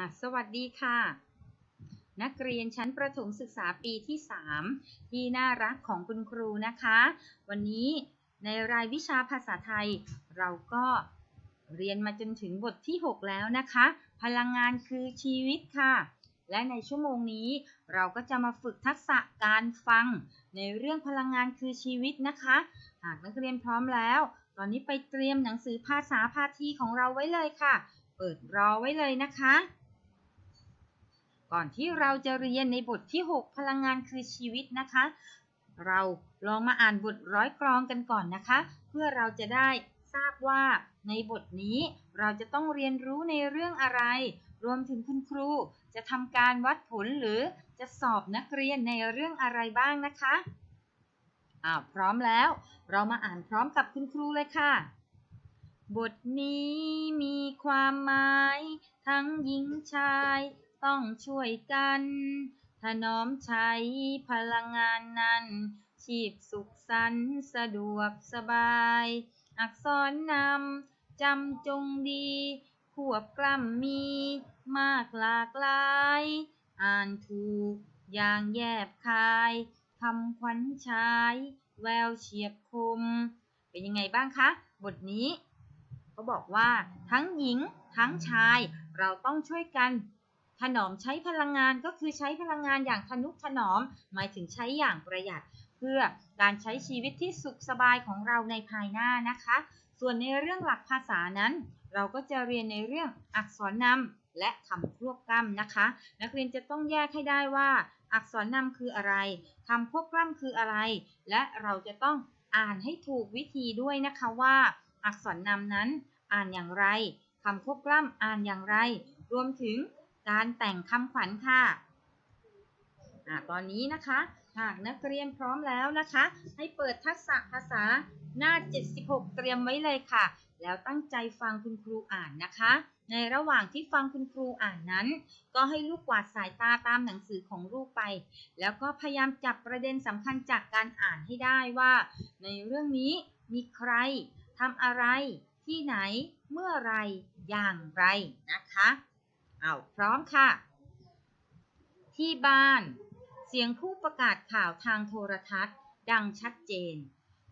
อะสวัสดีค่ะ นักเรียนชั้นประถมศึกษาปีที่ 3 ที่น่ารักของคุณครูนะคะ วันนี้ในรายวิชาภาษาไทย เราก็เรียนมาจนถึงบทที่ 6 แล้วนะคะ พลังงานคือชีวิตค่ะ และในชั่วโมงนี้เราก็จะมาฝึกทักษะการฟัง ในเรื่องพลังงานคือชีวิตนะคะ หากนักเรียนพร้อมแล้ว ตอนนี้ไปเตรียมหนังสือภาษาพาทีของเราไว้เลยค่ะเปิดรอไว้เลยนะคะ ก่อนที่เราจะเรียนในบทที่ 6 พลังงานคือชีวิตนะคะ เราลองมาอ่านบทร้อยกรองกันก่อนนะคะ เพื่อเราจะได้ทราบว่าในบทนี้เราจะต้องเรียนรู้ในเรื่องอะไร รวมถึงคุณครู จะทำการวัดผลหรือจะสอบนักเรียนในเรื่องอะไรบ้างนะคะอ้าวพร้อมแล้ว เรามาอ่านพร้อมกับคุณครูเลยค่ะ บทนี้มีความหมาย ทั้งหญิงชาย ต้องช่วยกัน ถนอมใช้พลังงานนั้น ชีพสุขสันต์สะดวกสบาย อักษรนำจำจงดีควบกล้ำมีมากหลากหลาย อ่านถูกอย่างแยบคายคำขวัญชาย แววเฉียบคม เป็นยังไงบ้างคะ บทนี้เขาบอกว่าทั้งหญิงทั้งชายเราต้องช่วยกัน ถนอมใช้พลังงานก็คือใช้พลังงานอย่างทนุถนอม หมายถึงใช้อย่างประหยัด เพื่อการใช้ชีวิตที่สุขสบายของเราในภายหน้านะคะ ส่วนในเรื่องหลักภาษานั้น เราก็จะเรียนในเรื่องอักษรนำและคำควบกล้ำนะคะ นักเรียนจะต้องแยกให้ได้ว่า อักษรนำคืออะไรคำควบกล้ำคืออะไร และเราจะต้องอ่านให้ถูกวิธีด้วยนะคะว่า อักษรนำนั้นอ่านอย่างไรคำควบกล้ำอ่านอย่างไร รวมถึง การแต่งคำขวัญค่ะอะตอนนี้นะคะ หากนักเรียนพร้อมแล้วนะคะ ให้เปิดทักษะภาษาหน้า 76 เตรียมไว้เลยค่ะ แล้วตั้งใจฟังคุณครูอ่านนะคะ ในระหว่างที่ฟังคุณครูอ่านนั้น ก็ให้ลูกกวาดสายตาตามหนังสือของลูกไป แล้วก็พยายามจับประเด็นสำคัญจากการอ่านให้ได้ว่า ในเรื่องนี้มีใครทำอะไร ที่ไหน เมื่อไรอย่างไรนะคะ เอาพร้อมค่ะ ที่บ้าน เสียงผู้ประกาศข่าวทางโทรทัศน์ ดังชัดเจน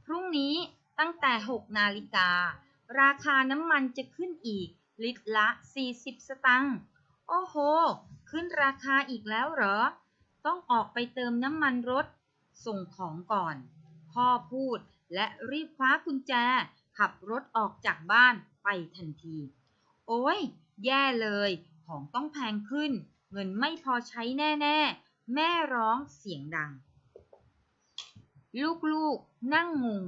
พรุ่งนี้ตั้งแต่ 6 นาฬิกา ราคาน้ำมันจะขึ้นอีก ลิตรละ 40 สตังค์ โอ้โห ขึ้นราคาอีกแล้วเหรอ ต้องออกไปเติมน้ำมันรถ ส่งของก่อน พ่อพูดและรีบคว้ากุญแจ ขับรถออกจากบ้านไปทันที โอ้ย แย่เลย ของต้องแพงขึ้น เงินไม่พอใช้แน่ๆ แม่ร้องเสียงดัง ลูกๆ นั่งงง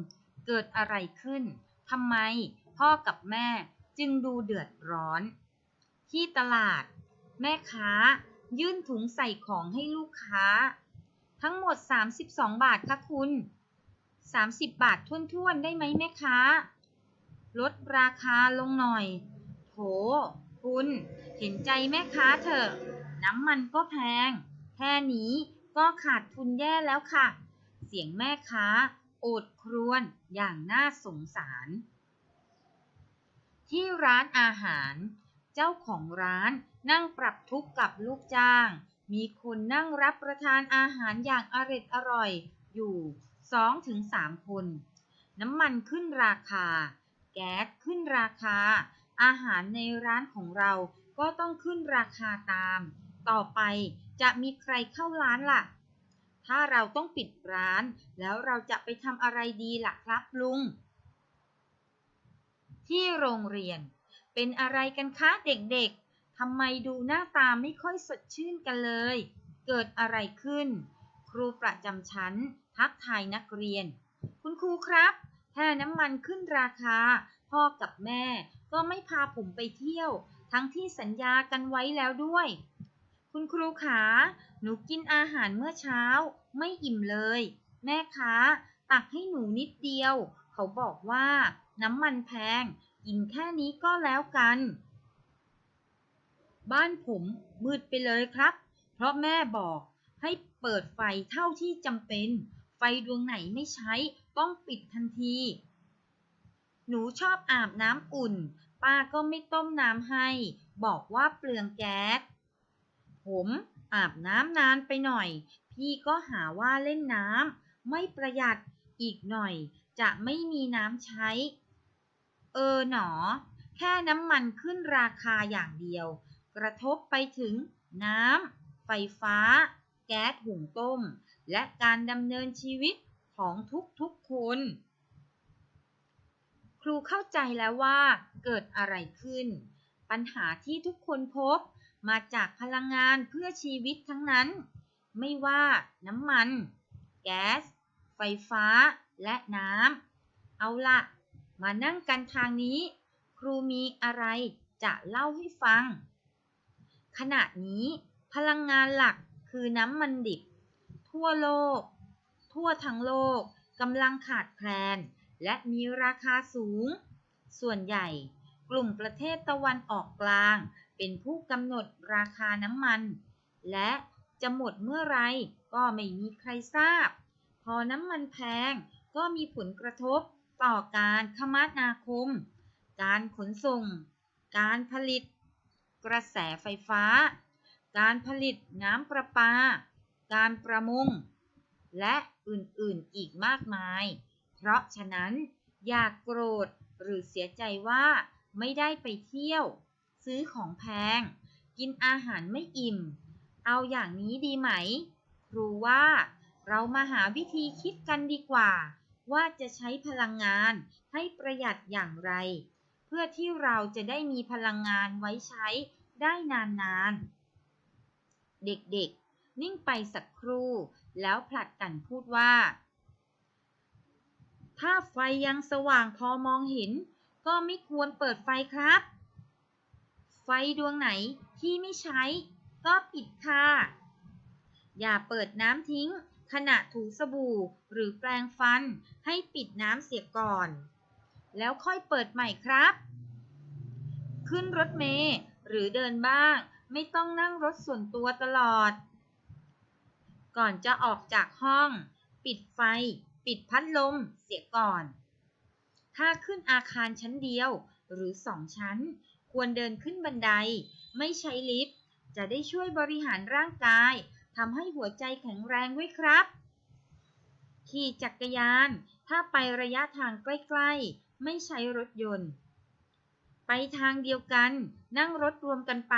เกิดอะไรขึ้น ทำไมพ่อกับแม่จึงดูเดือดร้อน ที่ตลาด แม่ค้า ยื่นถุงใส่ของให้ลูกค้า ทั้งหมด 32 บาทค่ะคุณ 30 บาทท้วนๆ ได้ไหมแม่ค้า ลดราคาลงหน่อยโถ คุณเห็นใจแม่ค้าเถอะ น้ำมันก็แพง แค่นี้ก็ขาดทุนแย่แล้วค่ะ เสียงแม่ค้า โอดครวญอย่างน่าสงสาร ที่ร้านอาหาร เจ้าของร้านนั่งปรับทุกข์กับลูกจ้าง มีคนนั่งรับประทานอาหารอย่างอร็ดอร่อยอยู่2-3คน น้ำมันขึ้นราคา แก๊สขึ้นราคา อาหารในร้านของเราก็ต้องขึ้นราคาตาม ต่อไปจะมีใครเข้าร้านล่ะ ถ้าเราต้องปิดร้าน แล้วเราจะไปทำอะไรดีล่ะครับลุง ที่โรงเรียน เป็นอะไรกันคะเด็กๆทำไมดูหน้าตาไม่ค่อยสดชื่นกันเลย เกิดอะไรขึ้น ครูประจำชั้น ทักทายนักเรียน คุณครูครับ แค่น้ำมันขึ้นราคาพ่อกับแม่ ก็ไม่พาผมไปเที่ยว ทั้งที่สัญญากันไว้แล้วด้วย คุณครูขา หนูกินอาหารเมื่อเช้า ไม่อิ่มเลย แม่คะตักให้หนูนิดเดียว เขาบอกว่า น้ำมันแพง กินแค่นี้ก็แล้วกัน บ้านผมมืดไปเลยครับ เพราะแม่บอกให้เปิดไฟเท่าที่จำเป็น ไฟดวงไหนไม่ใช้ต้องปิดทันที หนูชอบอาบน้ำอุ่น ป้าก็ไม่ต้มน้ำให้ บอกว่าเปลืองแก๊ส ผมอาบน้ำนานไปหน่อย พี่ก็หาว่าเล่นน้ำไม่ประหยัดอีกหน่อย จะไม่มีน้ำใช้ เออหนอ แค่น้ำมันขึ้นราคาอย่างเดียว กระทบไปถึงน้ำ ไฟฟ้า แก๊สหุงต้ม และการดำเนินชีวิตของทุกๆคน ครูเข้าใจแล้วว่าเกิดอะไรขึ้น ปัญหาที่ทุกคนพบมาจากพลังงานเพื่อชีวิตทั้งนั้น ไม่ว่าน้ำมัน แก๊ส ไฟฟ้า และน้ำ เอาละ มานั่งกันทางนี้ ครูมีอะไรจะเล่าให้ฟัง ขณะนี้พลังงานหลักคือน้ำมันดิบ ทั่วโลก ทั่วทั้งโลกกำลังขาดแคลน และมีราคาสูง ส่วนใหญ่กลุ่มประเทศตะวันออกกลาง เป็นผู้กำหนดราคาน้ำมัน และจะหมดเมื่อไรก็ไม่มีใครทราบ พอน้ำมันแพงก็มีผลกระทบต่อการคมนาคม การขนส่ง การผลิต กระแสไฟฟ้า การผลิตน้ำประปา การประมง และอื่นๆอีกมากมาย เพราะฉะนั้นอย่ากโกรธหรือเสียใจว่าไม่ได้ไปเที่ยว ซื้อของแพง กินอาหารไม่อิ่ม เอาอย่างนี้ดีไหม ครูว่าเรามาหาวิธีคิดกันดีกว่า ว่าจะใช้พลังงานให้ประหยัดอย่างไร เพื่อที่เราจะได้มีพลังงานไว้ใช้ได้นานๆ เด็กๆ นิ่งไปสักครู่ แล้วผลัดกันพูดว่า ถ้าไฟยังสว่างพอมองเห็น ก็ไม่ควรเปิดไฟครับ ไฟดวงไหนที่ไม่ใช้ ก็ปิดค่ะ อย่าเปิดน้ำทิ้ง ขณะถูสบู่หรือแปรงฟันให้ปิดน้ำเสียก่อน แล้วค่อยเปิดใหม่ครับ ขึ้นรถเมล์หรือเดินบ้างไม่ต้องนั่งรถส่วนตัวตลอด ก่อนจะออกจากห้อง ปิดไฟ ปิดพัดลมเสียก่อน ถ้าขึ้นอาคารชั้นเดียวหรือสองชั้น ควรเดินขึ้นบันได ไม่ใช้ลิฟต์ จะได้ช่วยบริหารร่างกายทำให้หัวใจแข็งแรงไว้ครับ ขี่จักรยาน ถ้าไประยะทางใกล้ๆ ไม่ใช้รถยนต์ ไปทางเดียวกัน นั่งรถรวมกันไป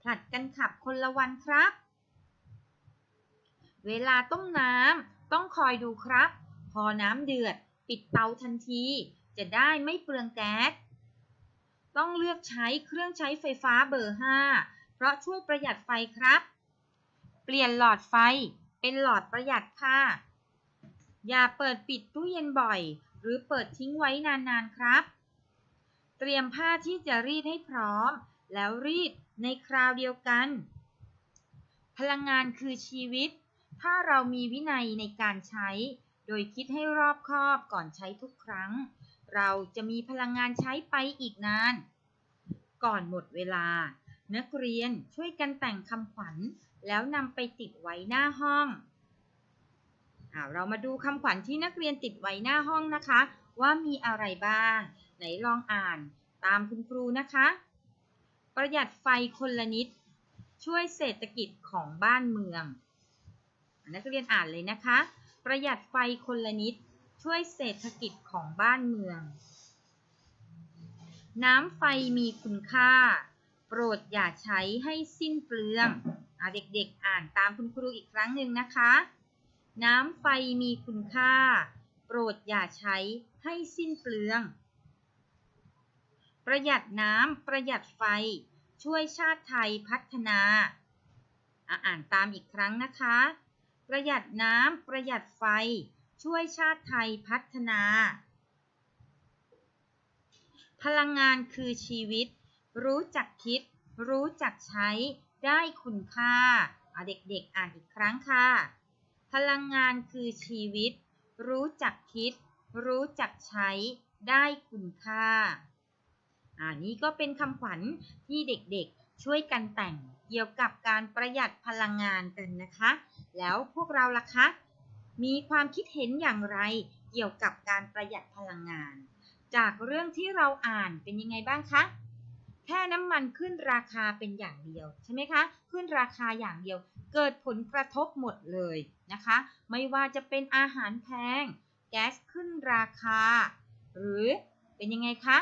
ผลัดกันขับคนละวันครับ เวลาต้มน้ำต้องคอยดูครับ พอน้ำเดือด ปิดเตาทันที จะได้ไม่เปลืองแก๊ส ต้องเลือกใช้เครื่องใช้ไฟฟ้าเบอร์ 5 เพราะช่วยประหยัดไฟครับ เปลี่ยนหลอดไฟเป็นหลอดประหยัดค่ะ อย่าเปิดปิดตู้เย็นบ่อย หรือเปิดทิ้งไว้นานๆครับ เตรียมผ้าที่จะรีดให้พร้อม แล้วรีดในคราวเดียวกัน พลังงานคือชีวิต ถ้าเรามีวินัยในการใช้ โดยคิดให้รอบคอบก่อนใช้ทุกครั้ง เราจะมีพลังงานใช้ไปอีกนาน ก่อนหมดเวลา นักเรียนช่วยกันแต่งคำขวัญ แล้วนำไปติดไว้หน้าห้องอ่าเรามาดูคำขวัญที่นักเรียนติดไว้หน้าห้องนะคะ ว่ามีอะไรบ้าง ไหนลองอ่านตามคุณครูนะคะ ประหยัดไฟคนละนิด ช่วยเศรษฐกิจของบ้านเมือง นักเรียนอ่านเลยนะคะ ประหยัดไฟคนละนิด ช่วยเศรษฐกิจของบ้านเมือง น้ำไฟมีคุณค่า โปรดอย่าใช้ให้สิ้นเปลืองอเด็กๆอ่านตามคุณครูอีกครั้งหนึ่งนะคะ น้ำไฟมีคุณค่า โปรดอย่าใช้ให้สิ้นเปลือง ประหยัดน้ำประหยัดไฟ ช่วยชาติไทยพัฒนา อ่านตามอีกครั้งนะคะ ประหยัดน้ำประหยัดไฟ ช่วยชาติไทยพัฒนา พลังงานคือชีวิต รู้จักคิด รู้จักใช้ ได้คุณค่าอะเด็กๆอ่านอีกครั้งค่ะ พลังงานคือชีวิต รู้จักคิด รู้จักใช้ ได้คุณค่าอ่านี้ก็เป็นคำขวัญที่เด็กๆช่วยกันแต่ง เกี่ยวกับการประหยัดพลังงานกันนะคะ แล้วพวกเราล่ะคะ มีความคิดเห็นอย่างไรเกี่ยวกับการประหยัดพลังงาน จากเรื่องที่เราอ่านเป็นยังไงบ้างคะแค่น้ำมันขึ้นราคาเป็นอย่างเดียวใช่ไหมคะขึ้นราคาอย่างเดียว เกิดผลกระทบหมดเลยนะคะ ไม่ว่าจะเป็นอาหารแพง แก๊สขึ้นราคา หรือเป็นยังไงคะ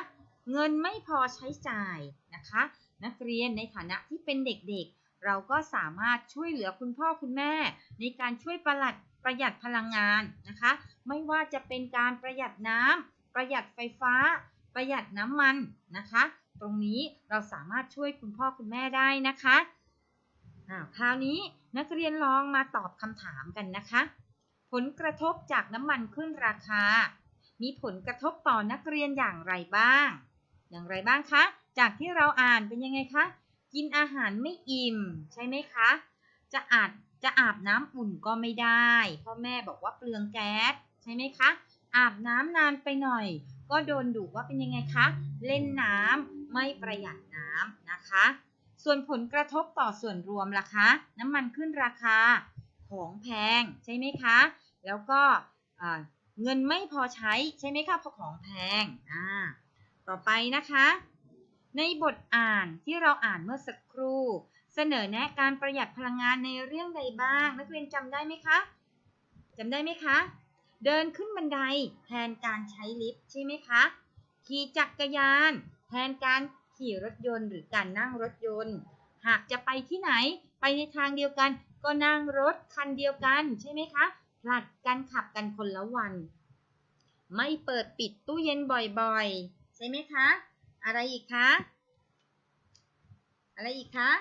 เงินไม่พอใช้จ่ายนะคะ นักเรียนในฐานะที่เป็นเด็กๆ เราก็สามารถช่วยเหลือคุณพ่อคุณแม่ ในการช่วยประหลัดประหยัดพลังงานนะคะ ไม่ว่าจะเป็นการประหยัดน้ำประหยัดไฟฟ้า ประหยัดน้ำมันนะคะ ตรงนี้เราสามารถช่วยคุณพ่อคุณแม่ได้นะคะคราวนี้นักเรียนลองมาตอบคำถามกันนะคะ ผลกระทบจากน้ำมันขึ้นราคา มีผลกระทบต่อนักเรียนอย่างไรบ้าง อย่างไรบ้างคะ จากที่เราอ่านเป็นยังไงคะ กินอาหารไม่อิ่ม ใช่ไหมคะ จะอาบจะอาบน้ำอุ่นก็ไม่ได้พ่อแม่บอกว่าเปลืองแก๊สใช่ไหมคะ อาบน้ำนานไปหน่อย ก็โดนดุว่าเป็นยังไงคะ เล่นน้ำไม่ประหยัดน้ำนะคะ ส่วนผลกระทบต่อส่วนรวมล่ะคะ น้ำมันขึ้นราคาของแพงใช่ไหมคะ แล้วก็เงินไม่พอใช้ใช่ไหมคะเพราะของแพงอ่าต่อไปนะคะ ในบทอ่านที่เราอ่านเมื่อสักครู่ เสนอแนะการประหยัดพลังงานในเรื่องใดบ้าง นักเรียนจำได้ไหมคะจำได้ไหมคะ เดินขึ้นบันไดแทนการใช้ลิฟต์ใช่ไหมคะขี่จักรยานแทนการขี่รถยนต์หรือการนั่งรถยนต์ หากจะไปที่ไหนไปในทางเดียวกันก็นั่งรถคันเดียวกันใช่ไหมคะผลัดกันขับกันคนละวัน ไม่เปิดปิดตู้เย็นบ่อยๆ ใช่ไหมคะ อะไรอีกคะ อะไรอีกคะ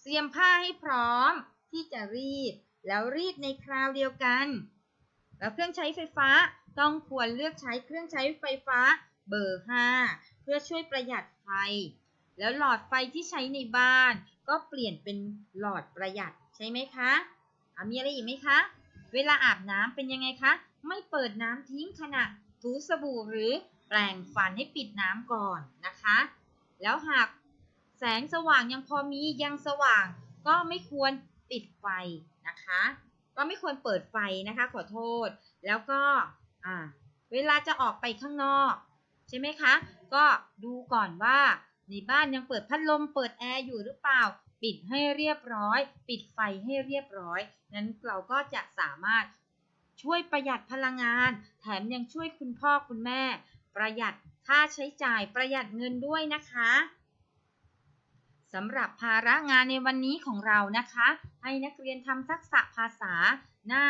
เตรียมผ้าให้พร้อมที่จะรีด แล้วรีดในคราวเดียวกัน แล้วเครื่องใช้ไฟฟ้าต้องควรเลือกใช้เครื่องใช้ไฟฟ้าเบอร์ 5 เพื่อช่วยประหยัดไฟ แล้วหลอดไฟที่ใช้ในบ้าน ก็เปลี่ยนเป็นหลอดประหยัดใช่ไหมคะอะมีอะไรอีกไหมคะ เวลาอาบน้ำเป็นยังไงคะ ไม่เปิดน้ำทิ้งขณะถูสบู่หรือ แปรงฟันให้ปิดน้ำก่อนนะคะ แล้วหากแสงสว่างยังพอมียังสว่าง ก็ไม่ควรปิดไฟนะคะ ก็ไม่ควรเปิดไฟนะคะขอโทษ แล้วก็เวลาจะออกไปข้างนอกใช่ไหมคะ ก็ดูก่อนว่าในบ้านยังเปิดพัดลมเปิดแอร์อยู่หรือเปล่า ปิดให้เรียบร้อย ปิดไฟให้เรียบร้อย นั้นเราก็จะสามารถช่วยประหยัดพลังงาน แถมยังช่วยคุณพ่อคุณแม่ ประหยัดค่าใช้จ่ายประหยัดเงินด้วยนะคะสำหรับภาระงานในวันนี้ของเรานะคะ ให้นักเรียนทำทักษะภาษาหน้า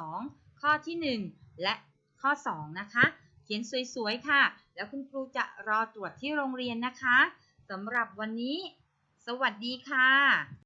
52 ข้อที่ 1 และข้อ 2 นะคะ เขียนสวยๆ ค่ะ แล้วคุณครูจะรอตรวจที่โรงเรียนนะคะสำหรับวันนี้ สวัสดีค่ะ